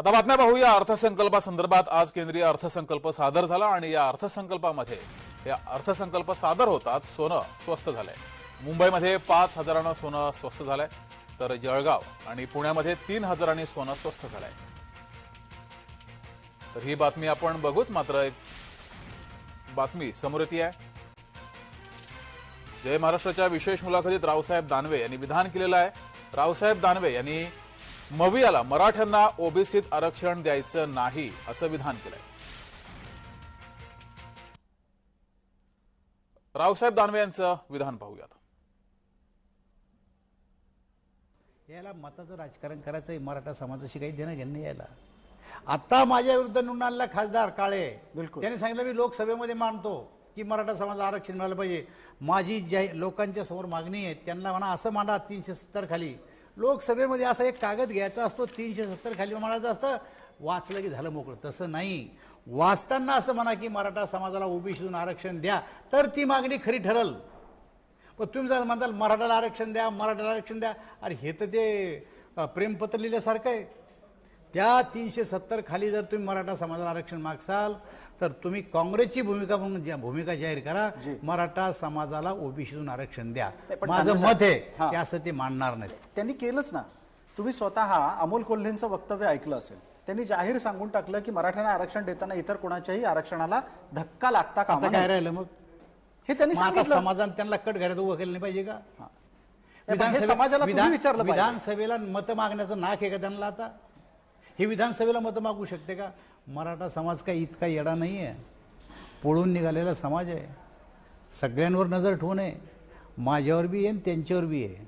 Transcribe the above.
आता बातम्या पाहूया अर्थसंकल्पासंदर्भात आज केंद्रीय अर्थसंकल्प सादर झाला आणि या अर्थसंकल्पामध्ये या अर्थसंकल्प सादर होताच सोनं स्वस्त झालंय. मुंबईमध्ये पाच हजारानं सोनं स्वस्त झालंय तर जळगाव आणि पुण्यामध्ये तीन हजारांनी सोनं स्वस्त झालंय. तर ही बातमी आपण बघूच मात्र एक बातमी समोर येते आहे. जय महाराष्ट्राच्या विशेष मुलाखतीत रावसाहेब दानवे यांनी विधान केलेलं आहे. रावसाहेब दानवे यांनी मवियाला मराठ्यांना ओबीसीत आरक्षण द्यायचं नाही असं विधान केलंय. रावसाहेब दानवे यांचं विधान पाहूयात. याला मताचं राजकारण करायचं आहे मराठा समाजाशी काही देणं घेणं यायला आता माझ्या विरुद्ध निवडून आलेला खासदार काळे बिलकुल. त्याने सांगितलं मी लोकसभेमध्ये मांडतो की मराठा समाज आरक्षण मिळालं पाहिजे. माझी ज्या लोकांच्या समोर मागणी आहे त्यांना म्हणा असं मांडा तीनशे सत्तर खाली. लोकसभेमध्ये असा एक कागद घ्यायचा असतो तीनशे सत्तर खाली म्हणायचं असतं वाचलं की झालं मोकळं. तसं नाही. वाचताना असं म्हणा की मराठा समाजाला ओबीसीतून आरक्षण द्या तर ती मागणी खरी ठरल. पण तुम्ही जर म्हणताल मराठाला आरक्षण द्या मराठाला आरक्षण द्या अरे हे तर ते प्रेमपत्र लिहिल्यासारखं आहे. त्या तीनशे सत्तर खाली जर तुम्ही मराठा समाजाला आरक्षण मागसाल तर तुम्ही काँग्रेसची भूमिका म्हणून भूमिका जाहीर करा मराठा समाजाला ओबीसीतून आरक्षण द्या. पण माझं मत आहे हां. की असं ते मांडणार नाहीत. त्यांनी केलंच ना. तुम्ही स्वतः अमोल कोल्हेंचं वक्तव्य ऐकलं असेल. त्यांनी जाहीर सांगून टाकलं की मराठ्यांना आरक्षण देताना इतर कोणाच्याही आरक्षणाला धक्का लागता आता काय. राहिलं मग? हे त्यांनी सांगितलं. समाजाने त्यांना कट घरात उभं केलं नाही पाहिजे का? समाजाला. विधानसभेला मतं मागण्याचं नाक आहे का त्यांना आता? हे विधानसभेला मतं मागू शकते का? मराठा समाज काही इतका येडा नाही आहे पळून निघालेला समाज आहे. सगळ्यांवर नजर ठेवून आहे माझ्यावर बी आहे आणि त्यांच्यावर बी आहे.